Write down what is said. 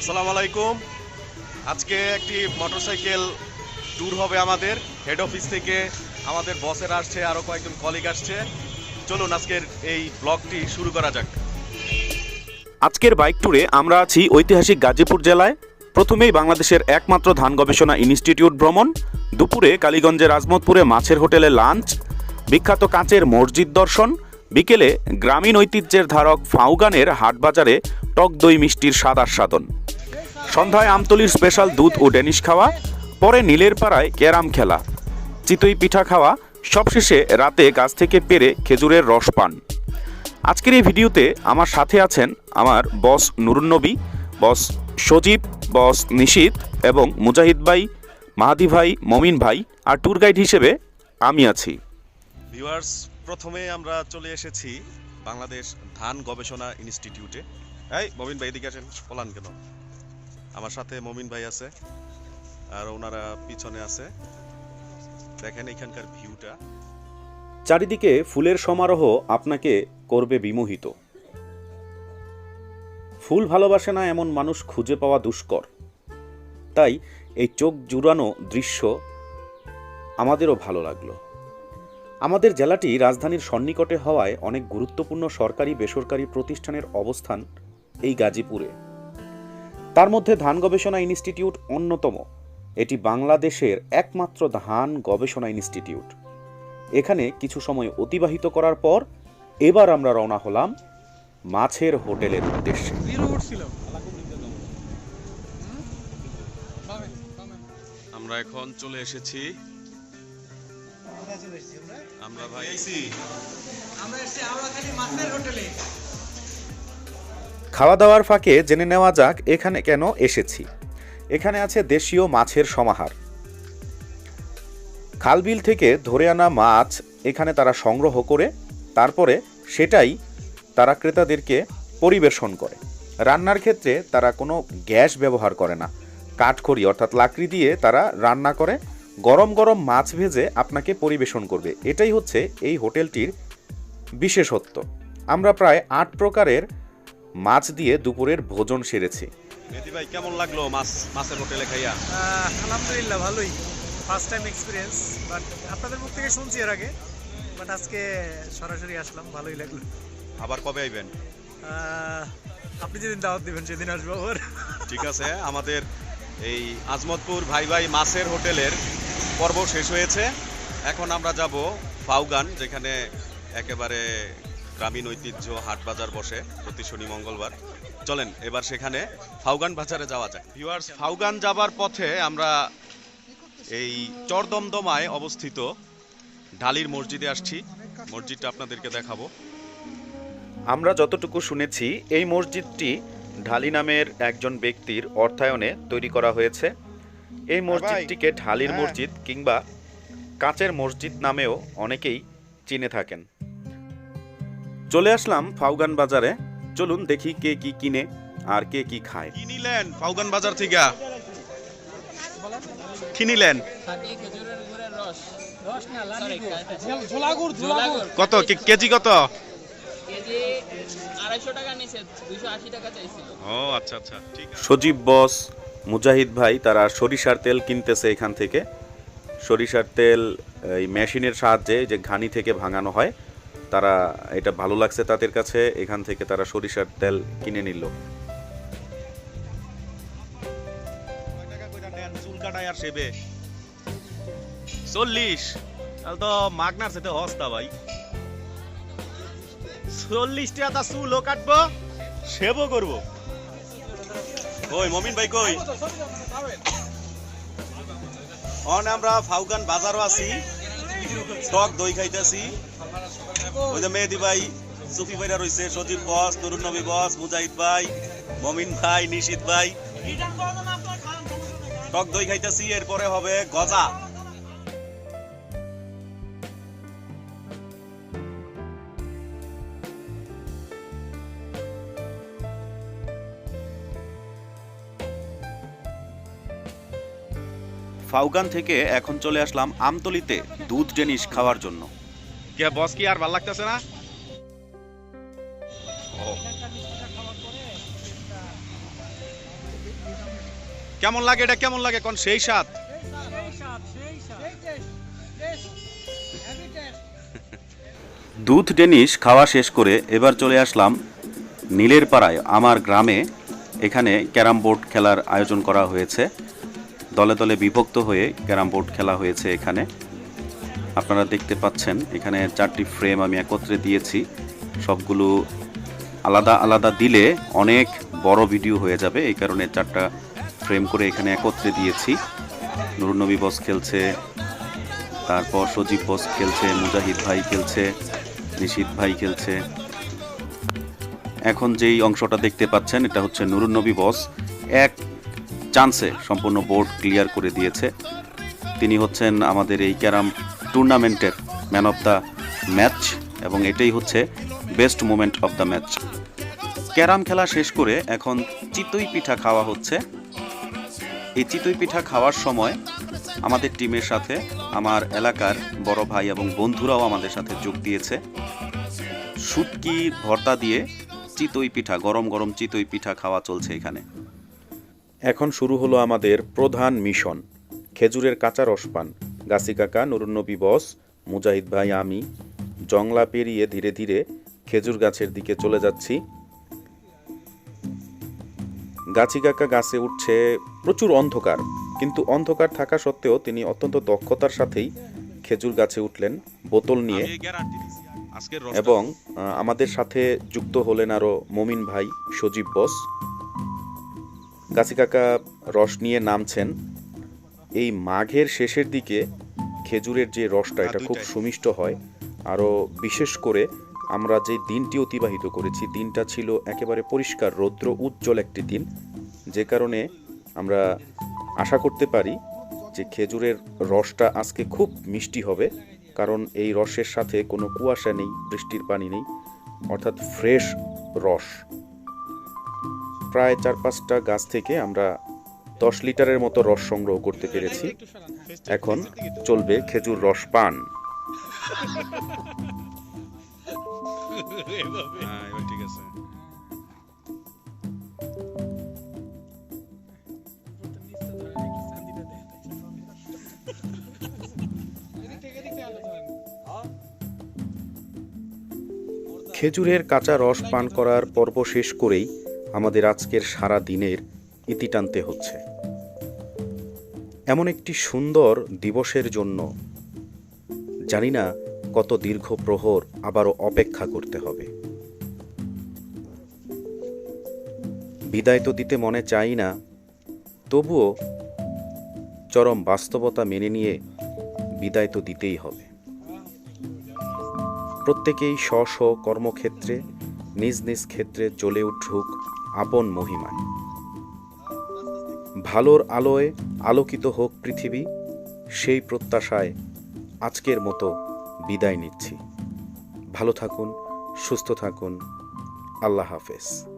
আসসালামু আলাইকুম। আজকে একটি মোটরসাইকেল ট্যুর হবে আমাদের। হেড অফিস থেকে আমাদের বসের আসছে আরও কয়েকজন কলিগ আসছে। চলুন আজকের এই ব্লগটি শুরু করা যাক। আজকের বাইক ট্যুরে আমরা আছি ঐতিহাসিক গাজীপুর জেলায়। প্রথমেই বাংলাদেশের একমাত্র ধান গবেষণা ইনস্টিটিউট ভ্রমণ। দুপুরে কালীগঞ্জের আজমতপুরে মাছের হোটেলে লাঞ্চ। বিখ্যাত কাঁচের মসজিদ দর্শন। বিকেলে গ্রামীণ ঐতিহ্যের ধারক ফাউগানের হাটবাজারে টক দই মিষ্টির স্বাদ আস্বাদন সন্ধ্যায় আমতলির স্পেশাল দুধ ও ডেনিশ খাওয়া, পরে নীলের পাড়ায় ক্যারাম খেলা। চিতই পিঠা খাওয়া, সবশেষে রাতে গাছ থেকে পেরে খেজুরের রস পান। আজকের এই ভিডিওতে আমার সাথে আছেন আমার বস নুরুন্নবী, বস সজীব, বস নিশীত এবং মুজাহিদ ভাই, মাহাদি ভাই, মমিন ভাই আর ট্যুর গাইড হিসেবে আমি আছি। প্রথমে আমরা চলে এসেছি বাংলাদেশ ধান গবেষণা ইনস্টিটিউটে। এই, মমিন ভাই এদিকে আসেন। পলান কেন? আমার সাথে মমিন ভাই আছে, আর ওনারা পিছনে আছে। দেখেন এখানকার ভিউটা। চারিদিকে ফুলের সমারোহ আপনাকে করবে বিমোহিত। ফুল ভালোবাসে না এমন মানুষ খুঁজে পাওয়া দুষ্কর। তাই এই চোখ জুড়ানো দৃশ্য আমাদেরও ভালো লাগল। আমাদের জেলাটি রাজধানীর সন্নিকটে হওয়ায় অনেক গুরুত্বপূর্ণ সরকারি বেসরকারি প্রতিষ্ঠানের অবস্থান এই গাজীপুরে। তার মধ্যে ধান গবেষণা ইনস্টিটিউট অন্যতম। এটি বাংলাদেশের একমাত্র ধান গবেষণা ইনস্টিটিউট। এখানে কিছু সময় অতিবাহিত করার পর এবার আমরা রওনা হলাম মাছের হোটেলের উদ্দেশ্যে। আমরা এখন চলে এসেছি। আমরা ভাই আমরা এসেছি আওড়াখালী মাছের হোটেলে। খাওয়া দাওয়ার ফাঁকে জেনে নেওয়া যাক এখানে কেন এসেছি। এখানে আছে দেশীয় মাছের সমাহার। খালবিল থেকে ধরে আনা মাছ এখানে তারা সংগ্রহ করে, তারপরে সেটাই তারা ক্রেতাদেরকে পরিবেশন করে। রান্নার ক্ষেত্রে তারা কোনো গ্যাস ব্যবহার করে না। কাঠখড়ি অর্থাৎ লাকড়ি দিয়ে তারা রান্না করে। গরম গরম মাছ ভেজে আপনাকে পরিবেশন করবে। এটাই হচ্ছে এই হোটেলটির বিশেষত্ব। আমরা প্রায় আট প্রকারের মাছ দিয়ে দুপুরের ভোজন সেরেছি। মেহেদি ভাই কেমন লাগল মাছ মাছের হোটেলে খাইয়া? আলহামদুলিল্লাহ ভালোই। ফার্স্ট টাইম এক্সপিরিয়েন্স বাট আপনাদের মুখ থেকে শুনছি এর আগে বাট আজকে সরাসরি আসলাম ভালোই লাগল। আবার কবে আইবেন? আপনি যেদিন দাওয়াত দিবেন সেদিন আসব আবার। ঠিক আছে আমাদের এই আজমতপুর ভাই ভাই মাছের হোটেলের পর্ব শেষ হয়েছে। এখন আমরা যাব ফাউগান যেখানে একেবারে গ্রামীণ ঐতিহ্য হাট বাজার বসে প্রতি শনি মঙ্গলবার। চলেন এবার সেখানে ফাউগান বাজারে যাওয়া যাক। ভিউয়ার্স ফাউগান যাবার পথে আমরা এই চরদমদমায় অবস্থিত ঢালির মসজিদে আসছি। মসজিদটা আপনাদেরকে দেখাবো। আমরা যতটুকু শুনেছি এই মসজিদটি ঢালি নামের একজন ব্যক্তির অর্থায়নে তৈরি করা হয়েছে। এই মসজিদটিকে ঢালির হ্যাঁ। মসজিদ কিংবা কাঁচের মসজিদ নামেও অনেকেই চিনে থাকেন। চলে আসলাম ফাউগান বাজারে। চলুন দেখি কে কি কিনে আর কে কি খায়। কিনিলেন ফাউগান বাজার থেকে? কি নিলেন? খাঁটি খেজুরের গুড়ের রস Sorry, ঝোলাগুড় ঝোলাগুড় কত? কেজি কত আচ্ছা আচ্ছা ঠিক সজীব বস মুজাহিদ ভাই তারা সরিষার তেল কিনতেছে এখান থেকে। সরিষার তেল এই মেশিনের সাহায্যে যে ঘানি থেকে ভাঙানো হয় তারা এটা ভালো লাগছে তাদের কাছে, এখান থেকে তারা সরিষার তেল কিনে নিল। সেবে চল্লিশ। তাহলে তো মাগনার সাথে হস্তা ভাই। চল্লিশ টাকা তা চুলও কাটবো সেবও করব। কই, মমিন ভাই কই? অন আমরা ফাউগান বাজারও আছি, টক দই খাইতেছি। ওই যে মেহেদি ভাই, সুফি ভাইরা রইছে, সজীব বস, তরুণ নবী বস, মুজাহিদ ভাই, মমিন ভাই, নিশিত ভাই। টক দই খাইতেছি, এরপরে হবে গজা। ফাউগান থেকে এখন চলে আসলাম আমতলিতে দুধ ডেনিশ খাওয়ার জন্য। কে, বস কি আর ভালো লাগতেছে না? কেমন লাগে এটা? কেমন লাগে? কোন সেই স্বাদ? দুধ, ডেনিশ খাওয়া শেষ করে এবার চলে আসলাম নীলের পাড়ায়। আমার গ্রামে এখানে ক্যারাম বোর্ড খেলার আয়োজন করা হয়েছে। দলে দলে বিভক্ত হয়ে ক্যারাম বোর্ড খেলা হয়েছে এখানে। আপনারা দেখতে পাচ্ছেন, এখানে চারটি ফ্রেম আমি একত্রে দিয়েছি। সবগুলো আলাদা আলাদা দিলে অনেক বড় ভিডিও হয়ে যাবে, এই কারণে চারটা ফ্রেম করে এখানে একত্রে দিয়েছি। নুরনবী বস খেলছে, তারপর সজীব বস খেলছে, মুজাহিদ ভাই খেলছে, নিশিত ভাই খেলছে। এখন যেই অংশটা দেখতে পাচ্ছেন, এটা হচ্ছে নুরুন নবী বস এক চান্সে সম্পূর্ণ বোর্ড ক্লিয়ার করে দিয়েছে। তিনি হচ্ছেন আমাদের এই ক্যারাম টুর্নামেন্টের ম্যান অফ দ্য ম্যাচ এবং এটাই হচ্ছে best moment of the match. Carrom খেলা শেষ করে এখন চিতই পিঠা খাওয়া হচ্ছে। এই চিতই পিঠা খাওয়ার সময় আমাদের টিমের সাথে আমার এলাকার বড় ভাই এবং বন্ধুরাও আমাদের সাথে যোগ দিয়েছে। শুটকি, ভর্তা দিয়ে চিতই পিঠা, গরম গরম চিতই পিঠা খাওয়া চলছে এখানে। এখন শুরু হলো আমাদের প্রধান মিশন, খেজুরের কাঁচা রসপান গাছি কাকা নুরুন্নবী বস মুজাহিদ ভাই আমি জংলা পেরিয়ে ধীরে ধীরে খেজুর গাছের দিকে চলে যাচ্ছি। গাছি কাকা গাছে উঠছে প্রচুর অন্ধকার কিন্তু অন্ধকার থাকা সত্ত্বেও তিনি অত্যন্ত দক্ষতার সাথেই খেজুর গাছে উঠলেন বোতল নিয়ে এবং আমাদের সাথে যুক্ত হলেন আরও মমিন ভাই সজীব বস। গাছি কাকা রস নিয়ে নামছেন। এই মাঘের শেষের দিকে খেজুরের যে রসটা এটা খুব সুমিষ্ট হয়। আরও বিশেষ করে আমরা যে দিনটি অতিবাহিত করেছি দিনটা ছিল একেবারে পরিষ্কার রৌদ্র উজ্জ্বল একটি দিন। যে কারণে আমরা আশা করতে পারি যে খেজুরের রসটা আজকে খুব মিষ্টি হবে কারণ এই রসের সাথে কোনো কুয়াশা নেই বৃষ্টির পানি নেই অর্থাৎ ফ্রেশ রস। প্রায় চার পাঁচটা গাছ থেকে আমরা দশ লিটারের মতো রস সংগ্রহ করতে পেরেছি। এখন চলবে খেজুর রস পান। খেজুরের কাঁচা রস পান করার পর্ব শেষ করেই আমাদের আজকের সারা দিনের ইতি টানতে হচ্ছে। এমন একটি সুন্দর দিবসের জন্য জানি না কত দীর্ঘ প্রহর আবারও অপেক্ষা করতে হবে। বিদায় তো দিতে মনে চাই না, তবুও চরম বাস্তবতা মেনে নিয়ে বিদায় তো দিতেই হবে। প্রত্যেকেই স্ব স্ব কর্মক্ষেত্রে, নিজ নিজ ক্ষেত্রে জ্বলে উঠুক আপন মহিমায়। ভালোর আলোয় আলোকিত হোক পৃথিবী, সেই প্রত্যাশায় আজকের মতো বিদায় নিচ্ছি। ভালো থাকুন, সুস্থ থাকুন। আল্লাহ হাফেজ।